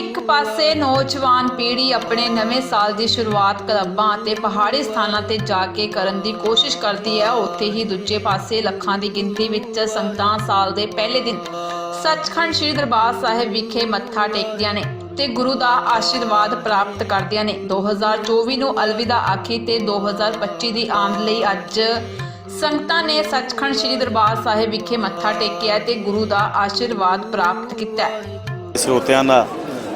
ਇੱਕ ਪਾਸੇ ਨੌਜਵਾਨ ਪੀੜ੍ਹੀ ਆਪਣੇ ਨਵੇਂ ਸਾਲ ਦੀ ਸ਼ੁਰੂਆਤ ਕਲੱਬਾਂ ਅਤੇ ਪਹਾੜੀ ਸਥਾਨਾਂ ਤੇ ਜਾ ਕੇ ਕਰਨ ਦੀ ਕੋਸ਼ਿਸ਼ ਕਰਦੀ ਹੈ, ਉੱਥੇ ਹੀ ਦੂਜੇ ਪਾਸੇ ਲੱਖਾਂ ਦੀ ਗਿਣਤੀ ਵਿੱਚ ਸੰਗਤਾਂ ਸਾਲ ਦੇ ਪਹਿਲੇ ਦਿਨ ਸੱਚਖੰਡ ਸ੍ਰੀ ਦਰਬਾਰ ਸਾਹਿਬ ਵਿਖੇ ਮੱਥਾ ਟੇਕਦੀਆਂ ਨੇ ਤੇ ਗੁਰੂ ਦਾ ਆਸ਼ੀਰਵਾਦ ਪ੍ਰਾਪਤ ਕਰਦੀਆਂ ਨੇ। 2024 ਨੂੰ ਅਲਵਿਦਾ ਆਖੀ ਤੇ 2025 ਦੀ ਆਮਦ ਲਈ ਅੱਜ ਸੰਗਤਾਂ ਨੇ ਸੱਚਖੰਡ ਸ੍ਰੀ ਦਰਬਾਰ ਸਾਹਿਬ ਵਿਖੇ ਮੱਥਾ ਟੇਕਿਆ ਤੇ ਗੁਰੂ ਦਾ ਆਸ਼ੀਰਵਾਦ ਪ੍ਰਾਪਤ ਕੀਤਾ ਹੈ। ਸਰੋਤਿਆਂ ਦਾ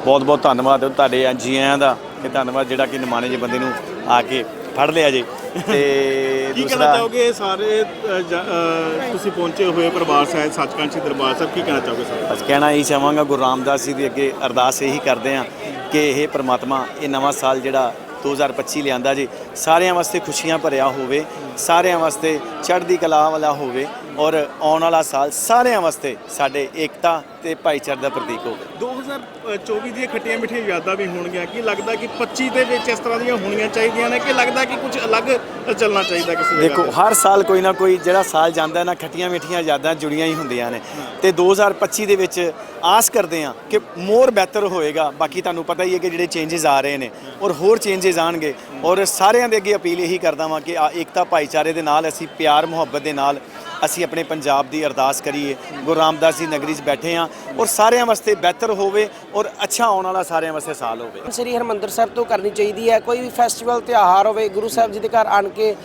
ਬਹੁਤ ਬਹੁਤ ਧੰਨਵਾਦ ਤੁਹਾਡੇ ਜੀ ਆਇਆਂ ਦਾ ਤੇ ਧੰਨਵਾਦ ਜਿਹੜਾ ਕਿ ਨਿਮਾਣੇ ਜੇ ਬੰਦੇ ਨੂੰ ਆ ਕੇ ਫੜ ਲਿਆ ਜੇ। ਤੇ ਕੀ ਕਹਿਣਾ ਦੂਸਰਾ ਚਾਹੋਗੇ ਸਾਰੇ ਅ, ਜ- ਅ, ਤੁਸੀਂ ਪਹੁੰਚੇ ਹੋਏ ਪਰਿਵਾਰ ਸਾਹਿਬ ਸੱਚਖੰਡ ਸ੍ਰੀ ਦਰਬਾਰ ਸਾਹਿਬ ਕੀ ਕਹਿਣਾ ਚਾਹੋਗੇ ਸਰ? ਬਸ ਕਹਿਣਾ ਇਹੀ ਚਾਹਾਂਗਾ ਗੁਰੂ ਰਾਮਦਾਸ ਜੀ ਦੇ ਅੱਗੇ ਅਰਦਾਸ ਇਹੀ ਕਰਦੇ ਆ ਕਿ ਇਹ ਪ੍ਰਮਾਤਮਾ ਇਹ ਨਵਾਂ ਸਾਲ ਜਿਹੜਾ 2025 ਲਿਆਂਦਾ ਜੀ। ਸਾਰਿਆਂ ਵਾਸਤੇ ਖੁਸ਼ੀਆਂ ਭਰਿਆ ਹੋਵੇ ਸਾਰਿਆਂ ਵਾਸਤੇ ਚੜ੍ਹਦੀ ਕਲਾ ਵਾਲਾ ਹੋਵੇ ਔਰ ਆਉਣ ਵਾਲਾ ਸਾਲ ਸਾਰਿਆਂ ਵਾਸਤੇ ਸਾਡੇ ਏਕਤਾ ਤੇ ਭਾਈਚਾਰੇ ਦਾ ਪ੍ਰਤੀਕ ਹੋਵੇ। 2024 ਦੀਆਂ ਖੱਟੀਆਂ ਮਿੱਠੀਆਂ ਯਾਦਾਂ ਵੀ ਹੋਣਗੀਆਂ। ਕੀ ਲੱਗਦਾ ਕਿ 25 ਦੇ ਵਿੱਚ ਇਸ ਤਰ੍ਹਾਂ ਦੀਆਂ ਹੋਣੀਆਂ ਚਾਹੀਦੀਆਂ ਨੇ ਕਿ ਲੱਗਦਾ ਕਿ ਕੁਝ ਅਲੱਗ ਚੱਲਣਾ ਚਾਹੀਦਾ ਕਿਸੇ ਦੇਖੋ? ਹਰ ਸਾਲ ਕੋਈ ਨਾ ਕੋਈ ਜਿਹੜਾ ਸਾਲ ਜਾਂਦਾ ਹੈ ਨਾ ਖੱਟੀਆਂ ਮਿੱਠੀਆਂ ਯਾਦਾਂ ਜੁੜੀਆਂ ਹੀ ਹੁੰਦੀਆਂ ਨੇ। ਤੇ 2025 ਦੇ ਵਿੱਚ ਆਸ ਕਰਦੇ ਹਾਂ ਕਿ ਮੋਰ ਬਿਹਤਰ ਹੋਏਗਾ। ਬਾਕੀ ਤੁਹਾਨੂੰ ਪਤਾ ਹੀ ਹੈ ਕਿ ਜਿਹੜੇ ਚੇਂਜਸ ਆ ਰਹੇ ਨੇ ਔਰ ਹੋਰ ਚੇਂਜਸ ਆਣਗੇ ਔਰ ਸਾਰਿਆਂ ਦੇ ਅੱਗੇ ਅਪੀਲ ਇਹੀ ਕਰਦਾ ਵਾਂ ਕਿ ਆ ਏਕਤਾ ਭਾਈਚਾਰੇ ਦੇ ਨਾਲ, ਅਸੀਂ ਪਿਆਰ, ਮੁਹੱਬਤ ਦੇ ਨਾਲ, ਅਸੀਂ ਆਪਣੇ ਪੰਜਾਬ ਦੀ ਅਰਦਾਸ ਕਰੀਏ। ਗੁਰੂ ਰਾਮਦਾਸ ਜੀ ਨਗਰੀ 'ਚ ਬੈਠੇ ਹਾਂ ਔਰ ਸਾਰਿਆਂ ਵਾਸਤੇ ਬਿਹਤਰ ਹੋਵੇ ਔਰ ਅੱਛਾ ਆਉਣ ਵਾਲਾ ਸਾਰਿਆਂ ਵਾਸਤੇ ਸਾਲ ਹੋਵੇ। ਸ੍ਰੀ ਹਰਮੰਦਰ ਸਾਹਿਬ ਤੋਂ ਕਰਨੀ ਚਾਹੀਦੀ ਹੈ। ਕੋਈ ਵੀ ਫੈਸਟੀਵਲ ਤਿਉਹਾਰ ਹੋਵੇ, ਗੁਰੂ ਸਾਹਿਬ ਜੀ ਦੇ ਘਰ ਆਣ ਕੇ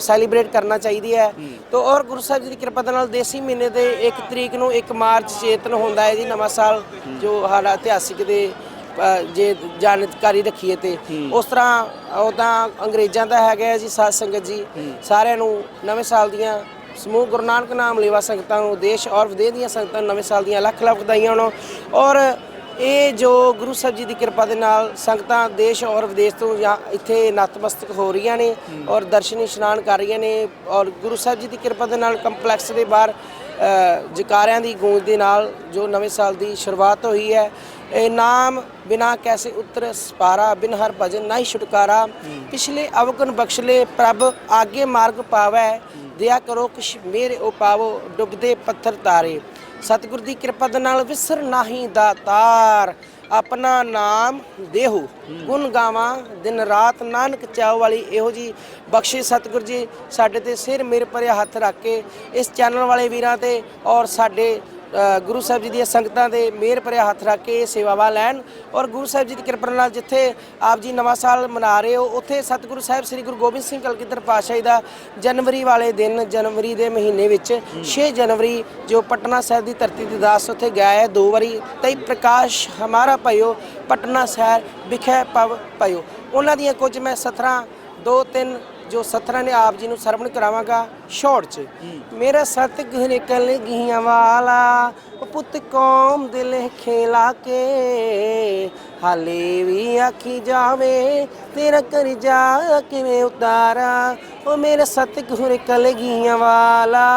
ਸੈਲੀਬ੍ਰੇਟ ਕਰਨਾ ਚਾਹੀਦੀ ਹੈ। ਤੋ ਔਰ ਗੁਰੂ ਸਾਹਿਬ ਜੀ ਦੀ ਕਿਰਪਾ ਦੇ ਨਾਲ ਦੇਸੀ ਮਹੀਨੇ ਦੇ 1 ਤਰੀਕ ਨੂੰ 1 ਮਾਰਚ ਚੇਤਨ ਹੁੰਦਾ ਹੈ ਜੀ, ਨਵਾਂ ਸਾਲ, ਜੋ ਸਾਡਾ ਇਤਿਹਾਸਿਕ ਦੇ ਜੇ ਜਾਣਕਾਰੀ ਰੱਖੀਏ ਤੇ। ਉਸ ਤਰ੍ਹਾਂ ਉਦਾਂ ਅੰਗਰੇਜ਼ਾਂ ਦਾ ਹੈਗਾ ਜੀ ਸਾਧ ਸੰਗਤ ਜੀ। ਸਾਰਿਆਂ ਨੂੰ ਨਵੇਂ ਸਾਲ ਦੀਆਂ ਸਮੂਹ ਗੁਰੂ ਨਾਨਕ ਨਾਮ ਲੇਵਾ ਸੰਗਤਾਂ ਨੂੰ ਦੇਸ਼ ਔਰ ਵਿਦੇਸ਼ ਦੀਆਂ ਸੰਗਤਾਂ ਨੂੰ ਨਵੇਂ ਸਾਲ ਦੀਆਂ ਲੱਖ ਲੱਖ ਵਧਾਈਆਂ ਹੋਣ। ਔਰ ਇਹ ਜੋ ਗੁਰੂ ਸਾਹਿਬ ਜੀ ਦੀ ਕਿਰਪਾ ਦੇ ਨਾਲ ਸੰਗਤਾਂ ਦੇਸ਼ ਔਰ ਵਿਦੇਸ਼ ਤੋਂ ਜਾਂ ਇੱਥੇ ਨਤਮਸਤਕ ਹੋ ਰਹੀਆਂ ਨੇ ਔਰ ਦਰਸ਼ਨੀ ਇਸ਼ਨਾਨ ਕਰ ਰਹੀਆਂ ਨੇ ਔਰ ਗੁਰੂ ਸਾਹਿਬ ਜੀ ਦੀ ਕਿਰਪਾ ਦੇ ਨਾਲ ਕੰਪਲੈਕਸ ਦੇ ਬਾਹਰ ਜਕਾਰਿਆਂ ਦੀ ਗੂੰਜ ਦੇ ਨਾਲ ਜੋ ਨਵੇਂ ਸਾਲ ਦੀ ਸ਼ੁਰੂਆਤ ਹੋਈ ਹੈ ਇਹ ਨਾਮ ਬਿਨਾ ਕੈਸੇ ਉਤਰ ਸਪਾਰਾ, ਬਿਨ ਹਰ ਭਜਨ ਨਹੀਂ ਛੁਟਕਾਰਾ। ਪਿਛਲੇ ਅਵਗਨ ਬਖਸ਼ਲੇ ਪ੍ਰਭ, ਆਗੇ ਮਾਰਗ ਪਾਵੈ। ਦਿਆ ਕਰੋ ਕੁਛ ਮੇਰੇ ਉਹ ਪਾਵੋ, ਡੁੱਬਦੇ ਪੱਥਰ ਤਾਰੇ। ਸਤਿਗੁਰ ਦੀ ਕਿਰਪਾ ਦੇ ਨਾਲ ਵਿਸਰ ਨਾਹੀ ਦਾਤਾਰ ਆਪਣਾ ਨਾਮ ਦੇਹੋ। ਗੁਣ ਗਾਵਾਂ, ਦਿਨ ਰਾਤ ਨਾਨਕ ਚਾਉ ਵਾਲੀ ਇਹੋ ਜੀ ਬਖਸ਼ੇ ਸਤਿਗੁਰ ਜੀ, ਸਾਡੇ ਤੇ ਸਿਰ ਮੇਰੇ ਪਰਿਆ ਹੱਥ ਰੱਖ ਕੇ ਇਸ ਚੈਨਲ ਵਾਲੇ ਵੀਰਾਂ ਤੇ ਔਰ ਸਾਡੇ ਗੁਰੂ ਸਾਹਿਬ ਜੀ ਦੀਆਂ ਸੰਗਤਾਂ ਦੇ ਮਿਹਰ ਭਰਿਆ ਹੱਥ ਰੱਖ ਕੇ ਸੇਵਾਵਾਂ ਲੈਣ ਔਰ ਗੁਰੂ ਸਾਹਿਬ ਜੀ ਦੀ ਕਿਰਪਾ ਨਾਲ ਜਿੱਥੇ ਆਪ ਜੀ ਨਵਾਂ ਸਾਲ ਮਨਾ ਰਹੇ ਹੋ, ਉੱਥੇ ਸਤਿਗੁਰੂ ਸਾਹਿਬ ਸ੍ਰੀ ਗੁਰੂ ਗੋਬਿੰਦ ਸਿੰਘ ਕਲਗੀਧਰ ਪਾਤਸ਼ਾਹੀ ਦਾ ਜਨਵਰੀ ਵਾਲੇ ਦਿਨ, ਜਨਵਰੀ ਦੇ ਮਹੀਨੇ ਵਿੱਚ 6 ਜਨਵਰੀ ਜੋ ਪਟਨਾ ਸਾਹਿਬ ਦੀ ਧਰਤੀ ਦੀ ਦਾਸ ਉੱਥੇ ਗਿਆ ਹੈ, ਦੋ ਵਾਰੀ ਤਈ ਪ੍ਰਕਾਸ਼ ਹਮਾਰਾ ਭਇਓ, ਪਟਨਾ ਸਾਹਿਬ ਵਿਖੇ ਪਵ ਭਇਓ। ਉਹਨਾਂ ਦੀਆਂ ਕੁਝ ਮੈਂ ਸਤਰਾਂ ਦੋ ਤਿੰਨ ਜੋ ਸਤਰਾਂ ਨੇ ਆਪ ਜੀ ਨੂੰ ਸਰਵਣ ਕਰਾਵਾਂਗਾ ਸ਼ੋਰਟ ਚ। ਮੇਰਾ ਸਤਿਗੁਰ ਨਿਕਲ ਗਈਆਂ ਵਾਲਾ ਉਹ ਪੁੱਤ ਕੌਮ ਦਿਲ ਖੇਲਾ ਕੇ ਹਾਲੇ ਵੀ ਆਖੀ ਜਾਵੇ, ਤੇਰਾ ਕਰਜਾ ਕਿਵੇਂ ਉਤਾਰਾਂ? ਉਹ ਮੇਰਾ ਸਤਿਗੁਰ ਨਿਕਲ ਵਾਲਾ।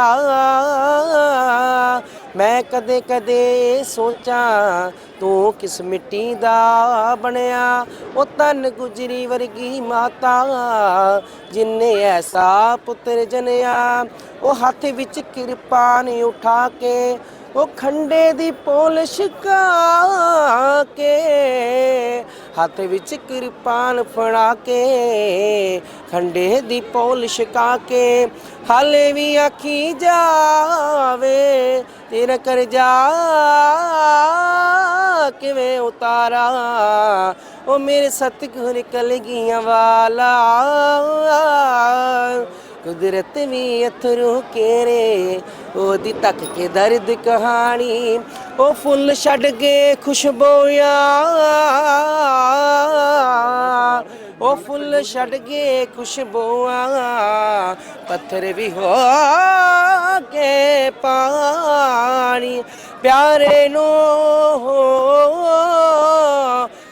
ਮੈਂ ਕਦੇ ਕਦੇ ਸੋਚਾਂ, ਤੂੰ ਕਿਸ ਮਿੱਟੀ ਦਾ ਬਣਿਆ? ਉਹ ਤਨ ਗੁਜਰੀ ਵਰਗੀ ਮਾਤਾ, ਜਿਨੇ ਐਸਾ ਪੁੱਤਰ ਜਨਿਆ। ਉਹ ਹੱਥ ਵਿੱਚ ਕਿਰਪਾਨ ਉਠਾ ਕੇ ਉਹ ਖੰਡੇ ਦੀ ਪੋਲਿਸ਼ ਕਾ ਕੇ ਹੱਥ ਵਿੱਚ ਕਿਰਪਾਨ ਫੜਾ ਕੇ ਖੰਡੇ ਦੀ ਪੋਲਿਸ਼ ਕਾ ਕੇ ਹਾਲੇ ਵੀ ਆਖੀ ਜਾਵੇ, ਤੇਰਾ ਕਰਜਾ ਕਿਵੇਂ ਉਤਾਰਾ? ਉਹ ਮੇਰੇ ਸਤਿਗੁਰ ਨਿਕਲ ਗਈਆਂ ਵਾਲਾ, ਕੁਦਰਤ ਵੀ ਅਥਰੂ ਕੇਰੇ ਉਹਦੀ ਤੱਕ ਕੇ ਦਰਦ ਕਹਾਣੀ। ਉਹ ਫੁੱਲ ਛੱਡ ਕੇ ਖੁਸ਼ਬੂਆਂ ਉਹ ਫੁੱਲ ਛੱਡ ਕੇ ਖੁਸ਼ਬੂਆਂ ਪੱਥਰ ਵੀ ਹੋ ਕੇ ਪਾਣੀ। ਪਿਆਰੇ ਨੂੰ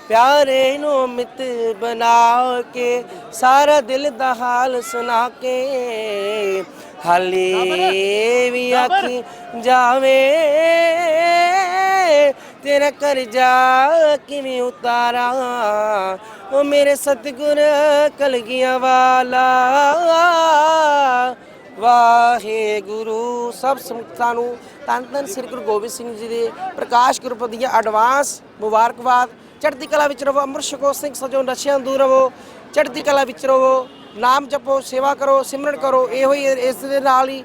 ਪਿਆਰੇ ਨੂੰ ਮਿੱਤ ਬਣਾ ਕੇ, ਸਾਰਾ ਦਿਲ ਦਾ ਹਾਲ ਸੁਣਾ ਕੇ। ਹਾਲੇ ਵੀ ਆਖੀ ਜਾਵੇ? ਤੇਰਾ ਕਰਜ਼ਾ ਕਿਵੇਂ ਉਤਾਰਾਂ? ਉਹ ਮੇਰੇ ਸਤਿਗੁਰ ਕਲਗੀਆਂ ਵਾਲਾ। ਵਾਹਿਗੁਰੂ ਸਭ ਸੰਗਤਾਂ ਨੂੰ ਧੰਨ ਧੰਨ ਸ੍ਰੀ ਗੁਰੂ ਗੋਬਿੰਦ ਸਿੰਘ ਜੀ ਦੇ ਪ੍ਰਕਾਸ਼ ਗੁਰਪੁਰਬ ਦੀਆਂ ਐਡਵਾਂਸ ਮੁਬਾਰਕਬਾਦ। ਚੜ੍ਹਦੀ ਕਲਾ ਵਿੱਚ ਰਹੋ ਅੰਮ੍ਰਿਤ ਛਕੋ ਸਿੰਘ ਸਜੋ ਨਸ਼ਿਆਂ ਦੂਰ ਰਹੋ। ਚੜ੍ਹਦੀ ਕਲਾ ਵਿੱਚ ਰਹੋ। ਨਾਮ ਜਪੋ, ਸੇਵਾ ਕਰੋ, ਸਿਮਰਨ ਕਰੋ, ਇਹੋ ਹੀ ਇਸ ਦੇ ਨਾਲ ਹੀ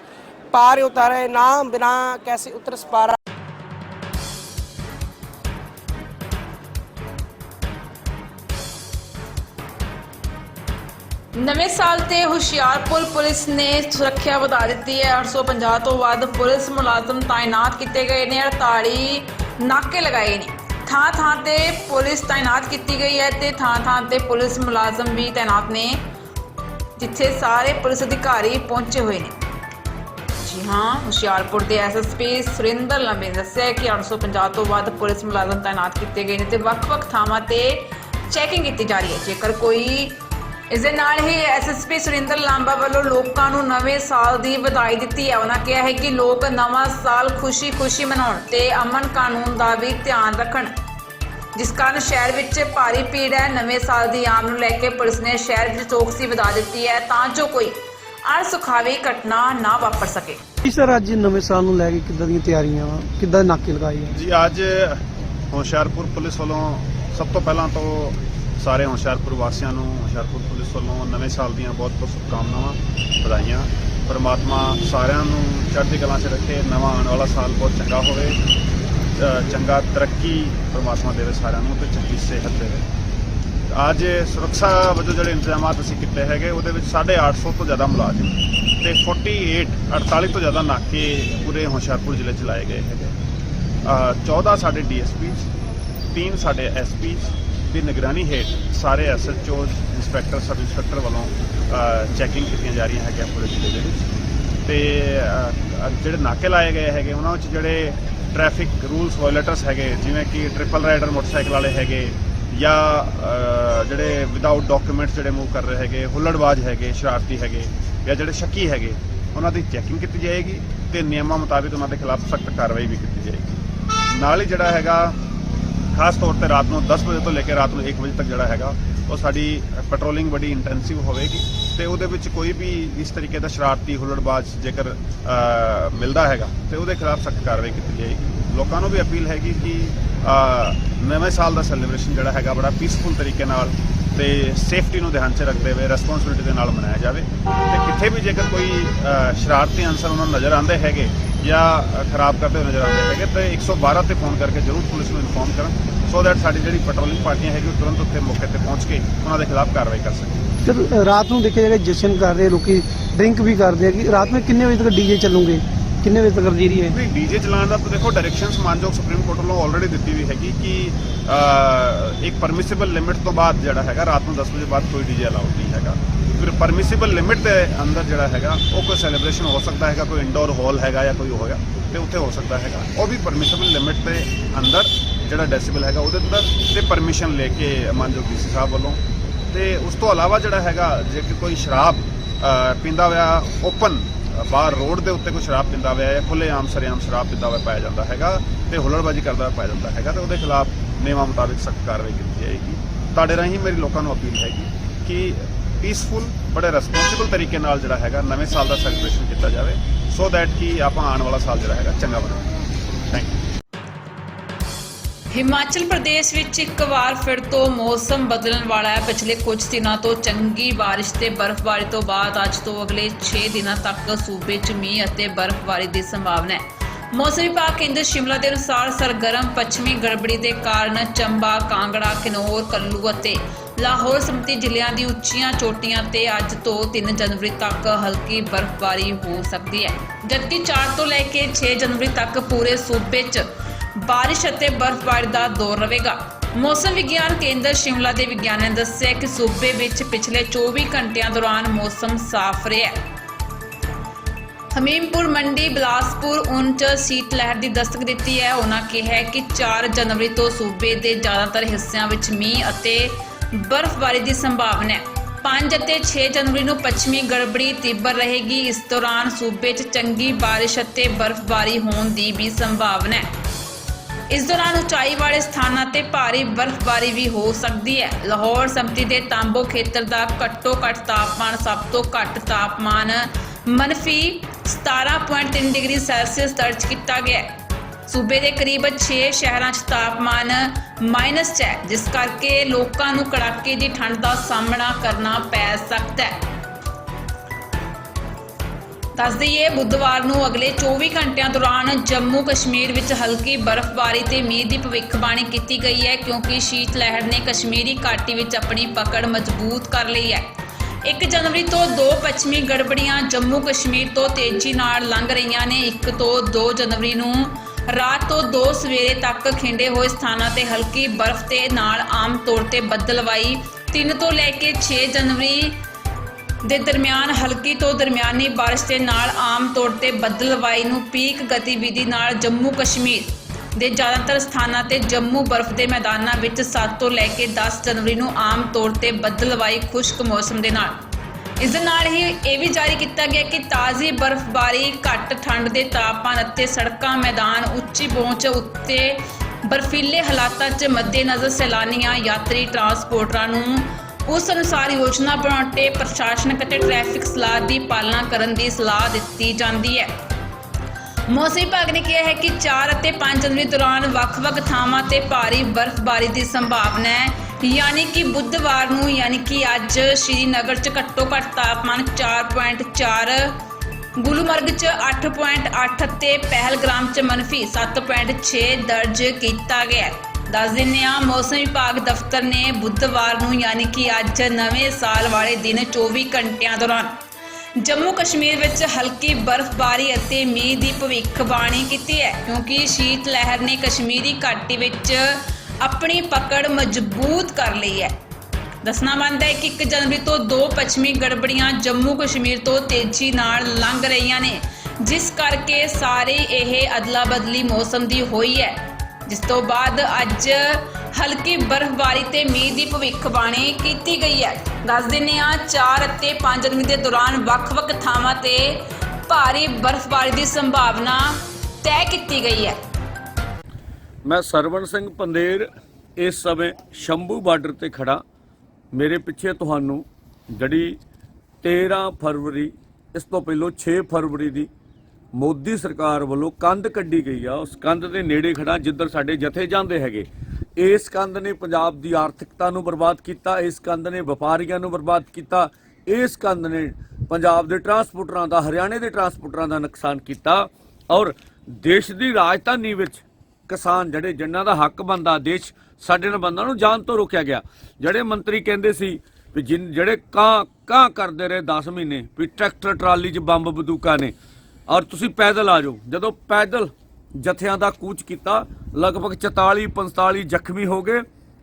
ਪਾਰ ਉਤਾਰੇ ਨਾਮ ਬਿਨਾ ਕੈਸੇ ਉਤਰ ਸਪਾਰਾ। ਨਵੇਂ ਸਾਲ ਤੇ ਹੁਸ਼ਿਆਰਪੁਰ ਪੁਲਿਸ ਨੇ ਸੁਰੱਖਿਆ ਵਧਾ ਦਿੱਤੀ ਹੈ। 850 ਤੋਂ ਵੱਧ ਪੁਲਿਸ ਮੁਲਾਜ਼ਮ ਤਾਇਨਾਤ ਕੀਤੇ ਗਏ ਨੇ 48 ਨਾਕੇ ਲਗਾਏ ਨੇ। ਥਾਂ ਥਾਂ ਤੇ ਪੁਲਿਸ ਤਾਇਨਾਤ ਕੀਤੀ ਗਈ ਹੈ ਤੇ ਥਾਂ ਥਾਂ ਤੇ ਪੁਲਿਸ ਮੁਲਾਜ਼ਮ ਵੀ ਤਾਇਨਾਤ ਨੇ। ਜਿੱਥੇ ਸਾਰੇ ਪੁਲਿਸ ਅਧਿਕਾਰੀ ਪਹੁੰਚੇ ਹੋਏ ਨੇ। ਜੀ ਹਾਂ, ਹੁਸ਼ਿਆਰਪੁਰ ਦੇ ਐਸਐਸਪੀ ਸੁਰਿੰਦਰ ਲੰਬੇ ਨੇ ਦੱਸਿਆ ਕਿ 850 ਤੋਂ ਵੱਧ ਪੁਲਿਸ ਮੁਲਾਜ਼ਮ ਤਾਇਨਾਤ ਕੀਤੇ ਗਏ ਨੇ ਤੇ ਵੱਖ-ਵੱਖ ਥਾਵਾਂ ਤੇ ਚੈਕਿੰਗ ਕੀਤੀ ਜਾ ਰਹੀ ਹੈ। ਜੇਕਰ ਕੋਈ ਇਸ ਦੇ ਨਾਲ ਹੀ ਐਸਐਸਪੀ ਸੁਰਿੰਦਰ ਲਾਂਬਾ ਵੱਲੋਂ ਲੋਕਾਂ ਨੂੰ ਨਵੇਂ ਸਾਲ ਦੀ ਵਧਾਈ ਦਿੱਤੀ ਹੈ, ਉਹਨਾਂ ਕਿਹਾ ਹੈ ਕਿ ਲੋਕ ਨਵਾਂ ਸਾਲ ਖੁਸ਼ੀ-ਖੁਸ਼ੀ ਮਨਾਉਣ ਤੇ ਅਮਨ ਕਾਨੂੰਨ ਦਾ ਵੀ ਧਿਆਨ ਰੱਖਣ। ਜਿਸ ਕਾਰਨ ਸ਼ਹਿਰ ਵਿੱਚ ਭਾਰੀ ਭੀੜ ਹੈ। ਨਵੇਂ ਸਾਲ ਦੀ ਆਮ ਨੂੰ ਲੈ ਕੇ ਪੁਲਿਸ ਨੇ ਸ਼ਹਿਰ ਵਿੱਚ ਚੌਕਸੀ ਵਧਾ ਦਿੱਤੀ ਹੈ ਤਾਂ ਜੋ ਕੋਈ ਅਣਸੁਖਾਵੀ ਘਟਨਾ ਨਾ ਵਾਪਰ ਸਕੇ। ਜੀ ਸਰ ਅੱਜ ਨਵੇਂ ਸਾਲ ਨੂੰ ਲੈ ਕੇ ਕਿੱਦਾਂ ਦੀਆਂ ਤਿਆਰੀਆਂ ਵਾ? ਕਿੱਦਾਂ ਨਾਕੇ ਲਗਾਏ ਆ? ਜੀ ਅੱਜ ਹੁਸ਼ਿਆਰਪੁਰ ਪੁਲਿਸ ਵੱਲੋਂ ਸਭ ਤੋਂ ਪਹਿਲਾਂ ਤੋਂ ਸਾਰੇ ਹੁਸ਼ਿਆਰਪੁਰ ਵਾਸੀਆਂ ਨੂੰ ਹੁਸ਼ਿਆਰਪੁਰ ਪੁਲਿਸ ਵੱਲੋਂ ਨਵੇਂ ਸਾਲ ਦੀਆਂ ਬਹੁਤ ਬਹੁਤ ਸ਼ੁਭਕਾਮਨਾਵਾਂ ਵਧਾਈਆਂ। ਪਰਮਾਤਮਾ ਸਾਰਿਆਂ ਨੂੰ ਚੜ੍ਹਦੀ ਕਲਾ 'ਚ ਰੱਖੇ ਨਵਾਂ ਆਉਣ ਵਾਲਾ ਸਾਲ ਬਹੁਤ ਚੰਗਾ ਹੋਵੇ। ਚੰਗਾ ਤਰੱਕੀ ਪਰਮਾਤਮਾ ਦੇਵੇ ਸਾਰਿਆਂ ਨੂੰ ਤੇ ਚੰਗੀ ਸਿਹਤ ਦੇਵੇ। ਅੱਜ ਸੁਰੱਖਿਆ ਵਜੋਂ ਜਿਹੜੇ ਇੰਤਜ਼ਾਮਾਤ ਅਸੀਂ ਕੀਤੇ ਹੈਗੇ ਉਹਦੇ ਵਿੱਚ 850 ਤੋਂ ਜ਼ਿਆਦਾ ਮੁਲਾਜ਼ਮ ਤੇ 48 48 ਤੋਂ ਜ਼ਿਆਦਾ ਨਾਕੇ ਪੂਰੇ ਹੁਸ਼ਿਆਰਪੁਰ ਜ਼ਿਲ੍ਹੇ 'ਚ ਲਾਏ ਗਏ ਹੈਗੇ। ਅ, 14 ਸਾਡੇ ਡੀਐਸਪੀਸ 3 ਸਾਡੇ ਐਸਪੀਸ ਦੀ ਨਿਗਰਾਨੀ ਹੇਠ ਸਾਰੇ ਐਸਐਚਓਸ ਇੰਸਪੈਕਟਰ ਸਬ ਇੰਸਪੈਕਟਰ ਵੱਲੋਂ ਚੈਕਿੰਗ ਕੀਤੀਆਂ ਜਾ ਰਹੀਆਂ ਹੈਗੀਆਂ ਪੂਰੇ ਜ਼ਿਲ੍ਹੇ ਦੇ ਵਿੱਚ। ਤੇ ਜਿਹੜੇ ਨਾਕੇ ਲਾਏ ਗਏ ਹੈਗੇ ਉਹਨਾਂ ਵਿੱਚ ਜਿਹੜੇ ਟ੍ਰੈਫਿਕ ਰੂਲਸ ਵਾਇਲੇਟਰਸ ਹੈਗੇ, ਜਿਵੇਂ ਕਿ ਟ੍ਰਿਪਲ ਰਾਈਡਰ ਮੋਟਰਸਾਈਕਲ ਵਾਲੇ ਹੈਗੇ ਜਾਂ ਜਿਹੜੇ ਵਿਦਆਊਟ ਡਾਕੂਮੈਂਟਸ ਜਿਹੜੇ ਮੂਵ ਕਰ ਰਹੇ ਹੈਗੇ, ਹੁੱਲੜਬਾਜ਼ ਹੈਗੇ, ਸ਼ਰਾਰਤੀ ਹੈਗੇ ਜਾਂ ਜਿਹੜੇ ਸ਼ੱਕੀ ਹੈਗੇ, ਉਹਨਾਂ ਦੀ ਚੈਕਿੰਗ ਕੀਤੀ ਜਾਏਗੀ ਤੇ ਨਿਯਮਾਂ ਮੁਤਾਬਿਕ ਉਹਨਾਂ ਦੇ ਖਿਲਾਫ ਸਖਤ ਕਾਰਵਾਈ ਵੀ ਕੀਤੀ ਜਾਏਗੀ। ਨਾਲ ਹੀ ਜਿਹੜਾ ਹੈਗਾ, ਖਾਸ ਤੌਰ ਤੇ ਰਾਤ ਨੂੰ 10 ਵਜੇ ਤੋਂ ਲੈ ਕੇ ਰਾਤ ਨੂੰ 1 ਵਜੇ ਤੱਕ ਜਿਹੜਾ ਹੈਗਾ, ਉਹ ਸਾਡੀ ਪੈਟਰੋਲਿੰਗ ਬੜੀ ਇੰਟੈਂਸਿਵ ਹੋਵੇਗੀ ਤੇ ਉਹਦੇ ਵਿੱਚ ਕੋਈ ਵੀ ਇਸ ਤਰੀਕੇ ਦਾ ਸ਼ਰਾਰਤੀ ਹੁੱਲੜਬਾਜ਼ ਜੇਕਰ ਮਿਲਦਾ ਹੈਗਾ, ਤੇ ਉਹਦੇ ਖਿਲਾਫ ਸਖਤ ਕਾਰਵਾਈ ਕੀਤੀ ਜਾਏਗੀ। ਲੋਕਾਂ ਨੂੰ ਵੀ ਅਪੀਲ ਹੈਗੀ ਕਿ ਨਵੇਂ ਸਾਲ ਦਾ ਸੈਲੀਬ੍ਰੇਸ਼ਨ ਜਿਹੜਾ ਹੈਗਾ ਬੜਾ ਪੀਸਫੁਲ ਤਰੀਕੇ ਨਾਲ ਤੇ ਸੇਫਟੀ ਨੂੰ ਧਿਆਨ 'ਚ ਰੱਖਦੇ ਹੋਏ ਰੈਸਪੌਂਸਿਬਿਲਟੀ ਦੇ ਨਾਲ ਮਨਾਇਆ ਜਾਵੇ। ਤੇ ਕਿੱਥੇ ਵੀ ਜੇਕਰ ਕੋਈ ਸ਼ਰਾਰਤੀ ਅਨਸਰ ਉਹਨਾਂ ਨੂੰ ਨਜ਼ਰ ਆਉਂਦੇ ਹੈਗੇ ਜਾਂ ਖਰਾਬ ਕਰਦੇ ਹੋਏ ਨਜ਼ਰ ਆਉਂਦੇ ਹੈਗੇ ਤੇ 112 ਤੇ ਫੋਨ ਕਰਕੇ ਜ਼ਰੂਰ ਪੁਲਿਸ ਨੂੰ ਇਨਫੋਰਮ ਕਰਨ ਸੋ ਦੈਟ ਸਾਡੀ ਜਿਹੜੀ ਪੈਟਰੋਲਿੰਗ ਪਾਰਟੀਆਂ ਹੈਗੀ ਉਹ ਤੁਰੰਤ ਉੱਥੇ ਮੌਕੇ ਤੇ ਪਹੁੰਚ ਕੇ ਉਹਨਾਂ ਦੇ ਖਿਲਾਫ ਕਾਰਵਾਈ ਕਰ ਸਕਣ। ਸਰ ਰਾਤ ਨੂੰ ਦੇਖਿਆ ਜਾਏਗਾ ਜਸ਼ਨ ਕਰ ਰਹੇ ਲੋਕੀ ਡਰਿੰਕ ਵੀ ਕਰਦੇ ਆ ਕਿ ਰਾਤ ਨੂੰ ਕਿੰਨੇ ਵਜੇ ਤੱਕ ਡੀਜੇ ਚੱਲੂਗੇ? ਕਿੰਨੇ ਵਜੇ ਤੱਕ ਰਜੀਰੀ ਹੈ? ਵੀ ਡੀਜੇ ਚਲਾਉਣ ਦਾ ਤਾਂ ਦੇਖੋ ਡਾਇਰੈਕਸ਼ਨਸ ਮਾਨਯੋਗ ਸੁਪਰੀਮ ਕੋਰਟ ਵੱਲੋਂ ਆਲਰੇਡੀ ਦਿੱਤੀ ਵੀ ਹੈਗੀ ਕਿ ਇੱਕ ਪਰਮਿਸਿਬਲ ਲਿਮਿਟ ਤੋਂ ਬਾਅਦ ਜਿਹੜਾ ਹੈਗਾ ਰਾਤ ਨੂੰ 10 ਵਜੇ ਬਾਅਦ ਕੋਈ ਡੀਜੇ ਅਲਾਉਡ ਨਹੀਂ ਹੈਗਾ। ਪਰਮਿਸਿਬਲ ਲਿਮਿਟ ਦੇ ਅੰਦਰ ਜਿਹੜਾ ਹੈਗਾ, ਉਹ ਕੋਈ ਸੈਲੀਬ੍ਰੇਸ਼ਨ ਹੋ ਸਕਦਾ ਹੈਗਾ, ਕੋਈ ਇਨਡੋਰ ਹਾਲ ਹੈਗਾ ਜਾਂ ਕੋਈ ਹੋਇਆ ਤੇ ਉੱਥੇ ਹੋ ਸਕਦਾ ਹੈਗਾ। ਉਹ ਵੀ ਪਰਮਿਸਿਬਲ ਲਿਮਿਟ ਦੇ ਅੰਦਰ ਜਿਹੜਾ ਡੈਸੀਬਲ ਹੈਗਾ, ਉਹਦੇ ਅੰਦਰ ਤੇ ਪਰਮਿਸ਼ਨ ਲੈ ਕੇ ਮਾਨਯੋਗ ਡੀਸੀ ਸਾਹਿਬ ਵੱਲੋਂ। ਤੇ ਉਸ ਤੋਂ ਇਲਾਵਾ ਜਿਹੜਾ ਹੈਗਾ, ਜੇ ਕੋਈ ਸ਼ਰਾਬ ਪੀਂਦਾ ਹੋਇਆ ਓਪਨ ਬਾਹਰ ਰੋਡ ਦੇ ਉੱਤੇ ਕੋਈ ਸ਼ਰਾਬ ਪੀਂਦਾ ਹੋਇਆ ਜਾਂ ਖੁੱਲੇ ਆਮ ਸਰੇਆਮ ਸ਼ਰਾਬ ਪੀਂਦਾ ਹੋਇਆ ਪਾਇਆ ਜਾਂਦਾ ਹੈਗਾ ਤੇ ਹੁੱਲੜਬਾਜ਼ੀ ਕਰਦਾ ਹੋਇਆ ਪਾਇਆ ਜਾਂਦਾ ਹੈਗਾ, ਤੇ ਉਹਦੇ ਖਿਲਾਫ ਨਿਯਮਾਂ ਮੁਤਾਬਿਕ ਸਖਤ ਕਾਰਵਾਈ ਕੀਤੀ ਜਾਏਗੀ। ਤੁਹਾਡੇ ਰਾਹੀਂ ਮੇਰੀ ਲੋਕਾਂ ਨੂੰ ਅਪੀਲ ਹੈਗੀ ਕਿ ਪੀਸਫੁਲ ਬੜੇ ਰਿਸਪੌਂਸਿਬਲ ਤਰੀਕੇ ਨਾਲ ਜਿਹੜਾ ਹੈਗਾ ਨਵੇਂ ਸਾਲ ਦਾ ਸੈਲੀਬ੍ਰੇਸ਼ਨ ਕੀਤਾ ਜਾਵੇ ਸੋ ਦੈਟ ਕਿ ਆਪਾਂ ਆਉਣ ਵਾਲਾ ਸਾਲ ਜਿਹੜਾ ਹੈਗਾ ਚੰਗਾ ਬਣੇ। ਥੈਂਕ ਯੂ ਹਿਮਾਚਲ ਪ੍ਰਦੇਸ਼ ਵਿੱਚ ਇੱਕ ਵਾਰ ਫਿਰ ਤੋਂ ਮੌਸਮ ਬਦਲਣ ਵਾਲਾ ਹੈ। ਪਿਛਲੇ ਕੁਝ ਦਿਨਾਂ ਤੋਂ ਚੰਗੀ ਬਾਰਿਸ਼ ਤੇ ਬਰਫ਼ਬਾਰੀ ਤੋਂ ਬਾਅਦ ਅੱਜ ਤੋਂ ਅਗਲੇ 6 ਦਿਨਾਂ ਤੱਕ ਸੂਬੇ 'ਚ ਮੀਂਹ ਅਤੇ ਬਰਫ਼ਬਾਰੀ ਦੀ ਸੰਭਾਵਨਾ ਹੈ। ਮੌਸਮ ਵਿਭਾਗ ਕੇਂਦਰ ਸ਼ਿਮਲਾ ਦੇ ਅਨੁਸਾਰ ਸਰਗਰਮ ਪੱਛਮੀ ਗੜਬੜੀ ਦੇ ਕਾਰਨ ਚੰਬਾ, ਕਾਂਗੜਾ, ਕਿਨੌਰ, ਕੱਲੂ ਅਤੇ ਲਾਹੌਰ ਸਮਿਤੀ ਜ਼ਿਲ੍ਹਿਆਂ ਦੀ ਉੱਚੀਆਂ ਚੋਟੀਆਂ ਤੇ ਅੱਜ ਤੋਂ 3 ਜਨਵਰੀ ਤੱਕ ਹਲਕੀ ਬਰਫ਼ਬਾਰੀ ਹੋ ਸਕਦੀ ਹੈ। ਜਦਕਿ 4 ਤੋਂ ਲੈ ਕੇ 6 ਜਨਵਰੀ ਤੱਕ ਪੂਰੇ ਸੂਬੇ 'ਚ ਬਾਰਿਸ਼ ਅਤੇ ਬਰਫ਼ਬਾਰੀ ਦਾ ਦੌਰ ਰਹੇਗਾ। ਮੌਸਮ ਵਿਗਿਆਨ ਕੇਂਦਰ ਸ਼ਿਮਲਾ ਦੇ ਵਿਗਿਆਨੀਆਂ ਨੇ ਦੱਸਿਆ ਕਿ ਸੂਬੇ ਵਿੱਚ ਪਿਛਲੇ 24 ਘੰਟਿਆਂ ਦੌਰਾਨ ਮੌਸਮ ਸਾਫ਼ ਰਿਹਾ ਹਮੀਮਪੁਰ, ਮੰਡੀ, ਬਿਲਾਸਪੁਰ ਉਨ ਚ ਸੀਤ ਲਹਿਰ ਦੀ ਦਸਤਕ ਦਿੱਤੀ ਹੈ। ਉਹਨਾਂ ਕਿਹਾ ਕਿ 4 ਜਨਵਰੀ ਤੋਂ ਸੂਬੇ ਦੇ ਜ਼ਿਆਦਾਤਰ ਹਿੱਸਿਆਂ ਵਿੱਚ ਮੀਂਹ ਅਤੇ ਬਰਫ਼ਬਾਰੀ ਦੀ ਸੰਭਾਵਨਾ ਹੈ। 5 ਅਤੇ 6 ਜਨਵਰੀ ਨੂੰ ਪੱਛਮੀ ਗੜਬੜੀ ਤੀਬਰ ਰਹੇਗੀ। ਇਸ ਦੌਰਾਨ ਸੂਬੇ 'ਚ ਚੰਗੀ ਬਾਰਿਸ਼ ਅਤੇ ਬਰਫ਼ਬਾਰੀ ਹੋਣ ਦੀ ਵੀ ਸੰਭਾਵਨਾ ਹੈ। ਇਸ ਦੌਰਾਨ ਉਚਾਈ ਵਾਲੇ ਸਥਾਨਾਂ ਤੇ ਭਾਰੀ ਬਰਫ਼ਬਾਰੀ ਵੀ ਹੋ ਸਕਦੀ ਹੈ। ਲਾਹੌਰ, ਸੰਪਤੀ ਦੇ ਤਾਂਬੋ ਖੇਤਰ ਦਾ ਘੱਟੋ ਘੱਟ ਤਾਪਮਾਨ ਸਭ ਤੋਂ ਘੱਟ ਤਾਪਮਾਨ ਮਨਫੀ 17.3 ਡਿਗਰੀ ਸੈਲਸੀਅਸ ਦਰਜ ਕੀਤਾ ਗਿਆ ਸੂਬੇ ਦੇ ਕਰੀਬ 6 ਸ਼ਹਿਰਾਂ 'ਚ ਤਾਪਮਾਨ ਮਾਈਨਸ 'ਚ ਹੈ, ਜਿਸ ਕਰਕੇ ਲੋਕਾਂ ਨੂੰ ਕੜਾਕੇ ਦੀ ਠੰਡ ਦਾ ਸਾਹਮਣਾ ਕਰਨਾ ਪੈ ਸਕਦਾ ਹੈ। ਦੱਸ ਦਈਏ, ਬੁੱਧਵਾਰ ਨੂੰ ਅਗਲੇ 24 ਘੰਟਿਆਂ ਦੌਰਾਨ ਜੰਮੂ ਕਸ਼ਮੀਰ ਵਿੱਚ ਹਲਕੀ ਬਰਫ਼ਬਾਰੀ ਤੇ ਮੀਂਹ ਦੀ ਭਵਿੱਖਬਾਣੀ ਕੀਤੀ ਗਈ ਹੈ, ਕਿਉਂਕਿ ਸ਼ੀਤ ਲਹਿਰ ਨੇ ਕਸ਼ਮੀਰੀ ਘਾਟੀ ਵਿੱਚ ਆਪਣੀ ਪਕੜ ਮਜ਼ਬੂਤ ਕਰ ਲਈ ਹੈ। 1 ਜਨਵਰੀ ਤੋਂ ਦੋ ਪੱਛਮੀ ਗੜਬੜੀਆਂ ਜੰਮੂ ਕਸ਼ਮੀਰ ਤੋਂ ਤੇਜ਼ੀ ਨਾਲ ਲੰਘ ਰਹੀਆਂ ਨੇ। 1 ਤੋਂ 2 ਜਨਵਰੀ ਨੂੰ ਰਾਤ ਤੋਂ 2 ਸਵੇਰੇ ਤੱਕ ਖਿੰਡੇ ਹੋਏ ਸਥਾਨਾਂ ਤੇ ਹਲਕੀ ਬਰਫ਼ ਤੇ ਨਾਲ ਆਮ ਤੌਰ ਤੇ ਬੱਦਲਵਾਈ 3 ਤੋਂ ਲੈ ਕੇ 6 ਜਨਵਰੀ ਦੇ ਦਰਮਿਆਨ ਹਲਕੀ ਤੋਂ ਦਰਮਿਆਨੀ ਬਾਰਿਸ਼ ਦੇ ਨਾਲ ਆਮ ਤੌਰ ਤੇ ਬੱਦਲਵਾਈ ਨੂੰ ਪੀਕ ਗਤੀਵਿਧੀ ਨਾਲ ਜੰਮੂ ਕਸ਼ਮੀਰ ਦੇ ਜ਼ਿਆਦਾਤਰ ਸਥਾਨਾਂ ਤੇ ਜੰਮੂ ਬਰਫ਼ ਦੇ ਮੈਦਾਨਾਂ ਵਿੱਚ 7 ਤੋਂ ਲੈ ਕੇ 10 ਜਨਵਰੀ ਨੂੰ ਆਮ ਤੌਰ ਤੇ ਬੱਦਲਵਾਈ ਖੁਸ਼ਕ ਮੌਸਮ ਦੇ ਨਾਲ। ਇਸ ਦੇ ਨਾਲ ਹੀ ਇਹ ਵੀ ਜਾਰੀ ਕੀਤਾ ਗਿਆ ਕਿ ਤਾਜ਼ੀ ਬਰਫ਼ਬਾਰੀ, ਘੱਟ ਠੰਡ ਦੇ ਤਾਪਮਾਨ ਅਤੇ ਸੜਕਾਂ, ਮੈਦਾਨ, ਉੱਚੀ ਪਹੁੰਚ ਉੱਤੇ ਬਰਫੀਲੇ ਹਾਲਾਤਾਂ 'ਚ ਮੱਦੇਨਜ਼ਰ ਸੈਲਾਨੀਆਂ, ਯਾਤਰੀ ਟਰਾਂਸਪੋਰਟਰਾਂ ਨੂੰ ਉਸ ਅਨੁਸਾਰ ਯੋਜਨਾ ਬਣਾਉਣ ਤੇ ਪ੍ਰਸ਼ਾਸਨਿਕ ਅਤੇ ਟ੍ਰੈਫਿਕ ਸਲਾਹ ਦੀ ਪਾਲਣਾ ਕਰਨ ਦੀ ਸਲਾਹ ਦਿੱਤੀ ਜਾਂਦੀ ਹੈ। ਮੌਸਮ ਵਿਭਾਗ ਨੇ ਕਿਹਾ ਹੈ ਕਿ 4 ਅਤੇ 5 ਜਨਵਰੀ ਦੌਰਾਨ ਵੱਖ-ਵੱਖ ਥਾਵਾਂ ਤੇ ਭਾਰੀ ਬਰਫ਼ਬਾਰੀ ਦੀ ਸੰਭਾਵਨਾ ਹੈ। ਯਾਨੀ ਕਿ ਬੁੱਧਵਾਰ ਨੂੰ, ਯਾਨੀ ਕਿ ਅੱਜ ਸ਼੍ਰੀਨਗਰ 'ਚ ਘੱਟੋ-ਘੱਟ ਤਾਪਮਾਨ 4.4 ਗੁਲਮਰਗ 'ਚ 8.8 ਅਤੇ ਪਹਿਲਗ੍ਰਾਮ 'ਚ ਮਨਫੀ 7.6 ਦਰਜ ਕੀਤਾ ਗਿਆ ਦੱਸ ਦਿੰਦੇ ਹਾਂ, ਮੌਸਮ ਵਿਭਾਗ ਦਫ਼ਤਰ ਨੇ ਬੁੱਧਵਾਰ ਨੂੰ, ਯਾਨੀ ਕਿ ਅੱਜ ਨਵੇਂ ਸਾਲ ਵਾਲੇ ਦਿਨ 24 ਘੰਟਿਆਂ ਦੌਰਾਨ ਜੰਮੂ ਕਸ਼ਮੀਰ ਵਿੱਚ ਹਲਕੀ ਬਰਫ਼ਬਾਰੀ ਅਤੇ ਮੀਂਹ ਦੀ ਭਵਿੱਖਬਾਣੀ ਕੀਤੀ ਹੈ, ਕਿਉਂਕਿ ਸ਼ੀਤ ਲਹਿਰ ਨੇ ਕਸ਼ਮੀਰੀ ਘਾਟੀ ਵਿੱਚ ਆਪਣੀ ਪਕੜ ਮਜ਼ਬੂਤ ਕਰ ਲਈ ਹੈ। ਦੱਸਣਾ ਬਣਦਾ ਹੈ ਕਿ 1 ਜਨਵਰੀ ਤੋਂ ਦੋ ਪੱਛਮੀ ਗੜਬੜੀਆਂ ਜੰਮੂ ਕਸ਼ਮੀਰ ਤੋਂ ਤੇਜ਼ੀ ਨਾਲ ਲੰਘ ਰਹੀਆਂ ਨੇ, ਜਿਸ ਕਰਕੇ ਸਾਰੇ ਇਹ ਅਦਲਾ ਬਦਲੀ ਮੌਸਮ ਦੀ ਹੋਈ ਹੈ। ਜਿਸ ਤੋਂ ਬਾਅਦ ਅੱਜ ਹਲਕੀ ਬਰਫ਼ਬਾਰੀ ਤੇ ਮੀਂਹ ਦੀ ਭਵਿੱਖਬਾਣੀ ਕੀਤੀ ਗਈ ਹੈ। ਦੱਸ ਦਿੰਦੇ ਹਾਂ 4 ਅਤੇ 5 ਜਨਵਰੀ ਦੇ ਦੌਰਾਨ ਵੱਖ-ਵੱਖ ਥਾਵਾਂ ਤੇ ਭਾਰੀ ਬਰਫ਼ਬਾਰੀ ਦੀ ਸੰਭਾਵਨਾ ਤੈਅ ਕੀਤੀ ਗਈ ਹੈ। ਮੈਂ ਸਰਵਣ ਸਿੰਘ ਪੰਦੇਰ ਇਸ ਸਮੇਂ ਸ਼ੰਭੂ ਬਾਰਡਰ ਤੇ ਖੜਾ ਮੇਰੇ ਪਿੱਛੇ ਤੁਹਾਨੂੰ ਜਿਹੜੀ 13 ਫਰਵਰੀ, ਇਸ ਤੋਂ ਪਹਿਲਾਂ 6 ਫਰਵਰੀ ਦੀ ਮੋਦੀ ਸਰਕਾਰ ਵੱਲੋਂ ਕੰਧ ਕੱਢੀ ਗਈ ਆ। ਉਸ ਕੰਧ ਦੇ ਨੇੜੇ ਖੜਾ ਜਿੱਧਰ ਸਾਡੇ ਜਥੇ ਜਾਂਦੇ ਹੈਗੇ। ਇਸ ਕੰਧ ਨੇ ਪੰਜਾਬ ਦੀ ਆਰਥਿਕਤਾ ਨੂੰ ਬਰਬਾਦ ਕੀਤਾ, ਇਸ ਕੰਧ ਨੇ ਵਪਾਰੀਆਂ ਨੂੰ ਬਰਬਾਦ ਕੀਤਾ, ਇਸ ਕੰਧ ਨੇ ਪੰਜਾਬ ਦੇ ਟਰਾਂਸਪੋਰਟਰਾਂ ਦਾ, ਹਰਿਆਣੇ ਦੇ ਟਰਾਂਸਪੋਰਟਰਾਂ ਦਾ ਨੁਕਸਾਨ ਕੀਤਾ ਔਰ ਦੇਸ਼ ਦੀ ਰਾਜਧਾਨੀ ਵਿੱਚ ਕਿਸਾਨ ਜਿਹੜੇ ਜਿਨ੍ਹਾਂ ਦਾ ਹੱਕ ਬੰਦਾ ਦੇਸ਼ ਸਾਡੇ ਨਾਲ ਬੰਦਾ ਨੂੰ ਜਾਣ ਤੋਂ ਰੋਕਿਆ ਗਿਆ। ਜਿਹੜੇ ਮੰਤਰੀ ਕਹਿੰਦੇ ਸੀ ਵੀ ਜਿਨ ਜਿਹੜੇ ਕਾਂ ਕਾਂ ਕਰਦੇ ਰਹੇ 10 ਮਹੀਨੇ ਵੀ ਟਰੈਕਟਰ ਟਰਾਲੀ 'ਚ ਬੰਬ ਬੰਦੂਕਾਂ ਨੇ, ਔਰ ਤੁਸੀਂ ਪੈਦਲ ਆ ਜਾਓ। ਜਦੋਂ ਪੈਦਲ ਜਥਿਆਂ ਦਾ ਕੂਚ ਕੀਤਾ, ਲਗਭਗ 44 45 ਜ਼ਖਮੀ ਹੋ ਗਏ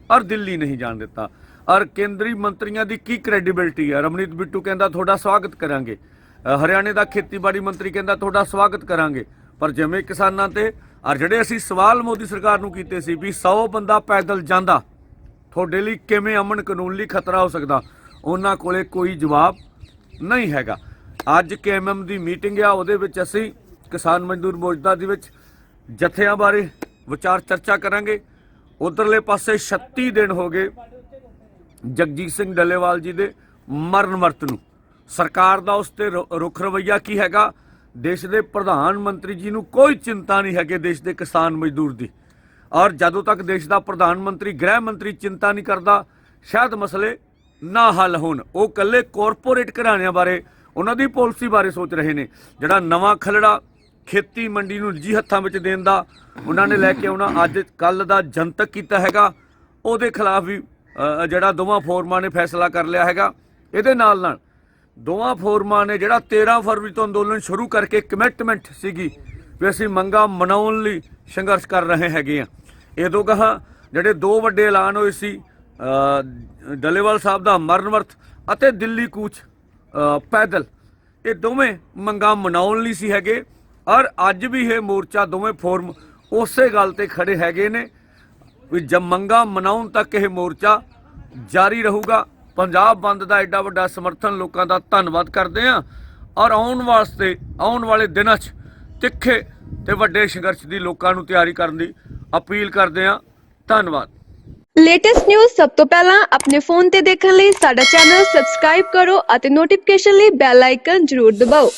ਔਰ ਦਿੱਲੀ ਨਹੀਂ ਜਾਣ ਦਿੱਤਾ। ਔਰ ਕੇਂਦਰੀ ਮੰਤਰੀਆਂ ਦੀ ਕੀ ਕ੍ਰੈਡੀਬਿਲਟੀ ਹੈ? ਰਮਨੀਤ ਬਿੱਟੂ ਕਹਿੰਦਾ, ਤੁਹਾਡਾ ਸਵਾਗਤ ਕਰਾਂਗੇ। ਹਰਿਆਣੇ ਦਾ ਖੇਤੀਬਾੜੀ ਮੰਤਰੀ ਕਹਿੰਦਾ, ਤੁਹਾਡਾ ਸਵਾਗਤ ਕਰਾਂਗੇ। ਪਰ ਜਿਵੇਂ ਕਿਸਾਨਾਂ ਤੇ ਔਰ ਜਿਹੜੇ ਅਸੀਂ ਸਵਾਲ ਮੋਦੀ ਸਰਕਾਰ ਨੂੰ ਕੀਤੇ ਸੀ ਵੀ 100 ਬੰਦਾ ਪੈਦਲ ਜਾਂਦਾ, ਤੁਹਾਡੇ ਲਈ ਕਿਵੇਂ ਅਮਨ ਕਾਨੂੰਨ ਲਈ ਖਤਰਾ ਹੋ ਸਕਦਾ? ਉਹਨਾਂ ਕੋਲੇ ਕੋਈ ਜਵਾਬ ਨਹੀਂ ਹੈਗਾ। ਅੱਜ ਕੇਐਮਐਮ ਦੀ ਮੀਟਿੰਗ ਆ, ਉਹਦੇ ਵਿੱਚ ਅਸੀਂ ਕਿਸਾਨ ਮਜ਼ਦੂਰ ਮੋਰਚਾ ਦੇ ਵਿੱਚ ਜਥਿਆਂ ਬਾਰੇ ਵਿਚਾਰ ਚਰਚਾ ਕਰਾਂਗੇ। ਉਧਰਲੇ ਪਾਸੇ 36 ਦਿਨ ਹੋ ਗਏ ਜਗਜੀਤ ਸਿੰਘ ਡੱਲੇਵਾਲ ਜੀ ਦੇ ਮਰਨ ਵਰਤ ਨੂੰ। ਸਰਕਾਰ ਦਾ ਉਸ ਤੇ ਰੁ- ਰੁਖ ਰਵਈਆ ਕੀ ਹੈਗਾ? ਦੇਸ਼ ਦੇ ਪ੍ਰਧਾਨ ਮੰਤਰੀ ਜੀ ਨੂੰ ਕੋਈ ਚਿੰਤਾ ਨਹੀਂ ਹੈਗੇ ਦੇਸ਼ ਦੇ ਕਿਸਾਨ ਮਜ਼ਦੂਰ ਦੀ। ਔਰ ਜਦੋਂ ਤੱਕ ਦੇਸ਼ ਦਾ ਪ੍ਰਧਾਨ ਮੰਤਰੀ, ਗ੍ਰਹਿ ਮੰਤਰੀ ਚਿੰਤਾ ਨਹੀਂ ਕਰਦਾ, ਸ਼ਾਇਦ ਮਸਲੇ ਨਾ ਹੱਲ ਹੋਣ। ਉਹ ਕੱਲੇ ਕਾਰਪੋਰੇਟ ਘਰਾਣਿਆਂ ਬਾਰੇ, ਉਹਨਾਂ ਦੀ ਪਾਲਿਸੀ ਬਾਰੇ ਸੋਚ ਰਹੇ ਨੇ। ਜਿਹੜਾ ਨਵਾਂ ਖਲੜਾ ਖੇਤੀ ਮੰਡੀ ਨੂੰ ਜੀ ਹੱਥਾਂ ਵਿੱਚ ਦੇਣ ਦਾ ਉਹਨਾਂ ਨੇ ਲੈ ਕੇ ਆਉਣਾ, ਅੱਜ ਕੱਲ ਦਾ ਜਨਤਕ ਕੀਤਾ ਹੈਗਾ। ਉਹਦੇ ਖਿਲਾਫ ਵੀ ਜਿਹੜਾ ਦੋਵਾਂ ਫੋਰਮਾਂ ਨੇ ਫੈਸਲਾ ਕਰ ਲਿਆ ਹੈਗਾ। ਇਹਦੇ ਨਾਲ ਨਾਲ ਦੋਵਾਂ ਫੋਰਮਾਂ ਨੇ ਜਿਹੜਾ 13 ਫਰਵਰੀ ਤੋਂ ਅੰਦੋਲਨ ਸ਼ੁਰੂ ਕਰਕੇ ਕਮਿਟਮੈਂਟ ਸੀਗੀ ਵੀ ਅਸੀਂ ਮੰਗਾਂ ਮਨਾਉਣ ਲਈ ਸੰਘਰਸ਼ ਕਰ ਰਹੇ ਹੈਗੇ ਆ ਇਹਦੋਂ ਕਹਾ ਜਿਹੜੇ ਦੋ ਵੱਡੇ ਐਲਾਨ ਹੋਏ ਸੀ ਅ, ਡੱਲੇਵਾਲ ਸਾਹਿਬ ਦਾ ਮਰਨਵਰਤ ਅਤੇ ਦਿੱਲੀ ਕੂਚ ਪੈਦਲ ਇਹ ਦੋਵੇਂ ਮੰਗਾਂ ਮਨਾਉਣ ਲਈ ਸੀ ਹੈਗੇ। ਔਰ ਅੱਜ ਵੀ ਇਹ ਮੋਰਚਾ ਦੋਵੇਂ ਫੋਰਮ ਉਸੇ ਗੱਲ ਤੇ ਖੜੇ ਹੈਗੇ ਨੇ ਵੀ ਜਦ ਮੰਗਾਂ ਮਨਾਉਣ ਤੱਕ ਇਹ ਮੋਰਚਾ ਜਾਰੀ ਰਹੂਗਾ ਪੰਜਾਬ ਬੰਦ ਦਾ ਐਡਾ ਵੱਡਾ ਸਮਰਥਨ ਲੋਕਾਂ ਦਾ ਧੰਨਵਾਦ ਕਰਦੇ ਹਾਂ। ਔਰ ਆਉਣ ਵਾਸਤੇ, ਆਉਣ ਵਾਲੇ ਦਿਨਾਂ 'ਚ ਤਿੱਖੇ ਤੇ ਵੱਡੇ ਸੰਘਰਸ਼ ਦੀ ਲੋਕਾਂ ਨੂੰ ਤਿਆਰੀ ਕਰਨ ਦੀ ਅਪੀਲ ਕਰਦੇ ਹਾਂ। ਧੰਨਵਾਦ। ਲੇਟੈਸਟ ਨਿਊਜ਼ ਸਭ ਤੋਂ ਪਹਿਲਾਂ ਆਪਣੇ ਫੋਨ ਤੇ ਦੇਖਣ ਲਈ ਸਾਡਾ ਚੈਨਲ ਸਬਸਕ੍ਰਾਈਬ ਕਰੋ ਅਤੇ ਨੋਟੀਫਿਕੇਸ਼ਨ ਲਈ ਬੈਲ ਆਈਕਨ ਜ਼ਰੂਰ ਦਬਾਓ।